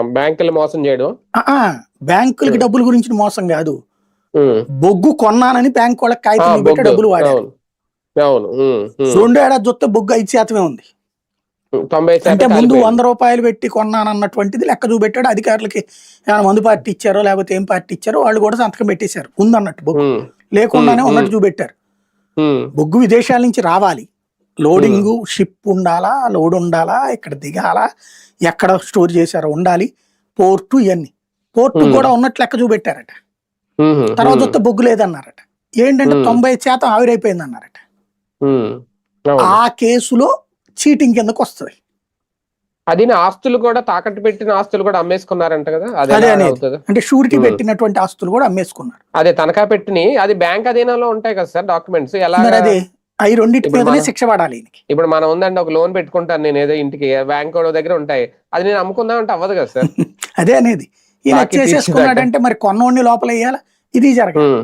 బ్యాంకులు మోసం చేయడం? బ్యాంకులకి డబ్బుల గురించి మోసం కాదు. బొగ్గు కొన్నానని బ్యాంక్ వాళ్ళకి కాగితం పెట్టి. డబ్బులు వాడారు. రెండు ఏడాది చూస్తే బొగ్గు ఐదు శాతమే ఉంది. అంటే ముందు. వంద రూపాయలు పెట్టి కొన్నానన్నటువంటిది లెక్క చూపెట్టాడు. అధికారులకి ఏమైనా మందు పార్టీ ఇచ్చారో లేకపోతే ఏం పార్టీ ఇచ్చారో వాళ్ళు కూడా సంతకం పెట్టేశారు. ఉందన్నట్టు బొగ్గు. లేకుండానే ఉన్నట్టు చూపెట్టారు. బొగ్గు విదేశాల నుంచి రావాలి. లోడింగ్ షిప్ ఉండాలా లోడ్ ఉండాలా ఇక్కడ దిగాలా ఎక్కడ స్టోర్ చేశారో ఉండాలి పోర్టు ఇవన్నీ పోర్టు. కూడా ఉన్నట్లు లెక్క చూపెట్టారట. తర్వాత వస్తే బొగ్గు లేదన్నారట. ఏంటంటే. తొంభై శాతం ఆవిరైపోయింది అన్నారట. ఆ కేసులో చీటింగ్ కిందకు వస్తుంది. అది ఆస్తులు కూడా తాకట్టు పెట్టిన ఆస్తులు కూడా అమ్మేసుకున్నారంట కదా? అది అంటే షూరిటీ. పెట్టినటువంటి ఆస్తులు కూడా అమ్మేసుకున్నారు. అదే తనఖా పెట్టిని అది బ్యాంక్ అధీనంలో ఉంటాయి కదా సార్ డాక్యుమెంట్స్? ఎలా అదే అవి రెండింటి మీదనే శిక్ష పడాలి ఇప్పుడు మనం ఉందండి ఒక లోన్ పెట్టుకుంటాను నేను ఏదో ఇంటికి బ్యాంక్ దగ్గర ఉంటాయి. అది నేను అమ్ముకుందాం అంటే అవ్వదు కదా సార్. అదే అనేది. ఈయన చేసేసుకున్నాడంటే మరి కొన్నోడిని లోపల వేయాలా? ఇది జరగదు.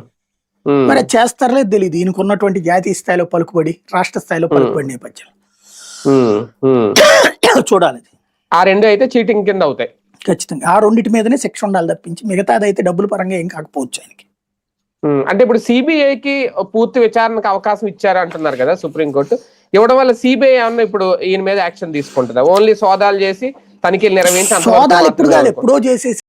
మరి చేస్తారలేదు తెలియదు ఈయనకు ఉన్నటువంటి జాతీయ స్థాయిలో పలుకుబడి రాష్ట్ర స్థాయిలో పలుకుబడి నేపథ్యం. చూడాలి. ఆ రెండు అయితే చీటింగ్ కింద అవుతాయి. ఖచ్చితంగా. ఆ రెండింటి మీదనే శిక్ష ఉండాలి తప్పించి మిగతాది అయితే డబ్బుల పరంగా ఏం కాకపోవచ్చు ఆయనకి. అంటే ఇప్పుడు సిబిఐకి పూర్తి విచారణకు అవకాశం ఇచ్చారు అంటున్నారు కదా సుప్రీంకోర్టు. ఇవ్వడం వల్ల సిబిఐ ఏమన్నా ఇప్పుడు ఈయన మీద యాక్షన్ తీసుకుంటుందా? ఓన్లీ సోదాలు చేసి తనిఖీలు నిర్వహించి సోదాలు. ఎప్పుడో చేసేసి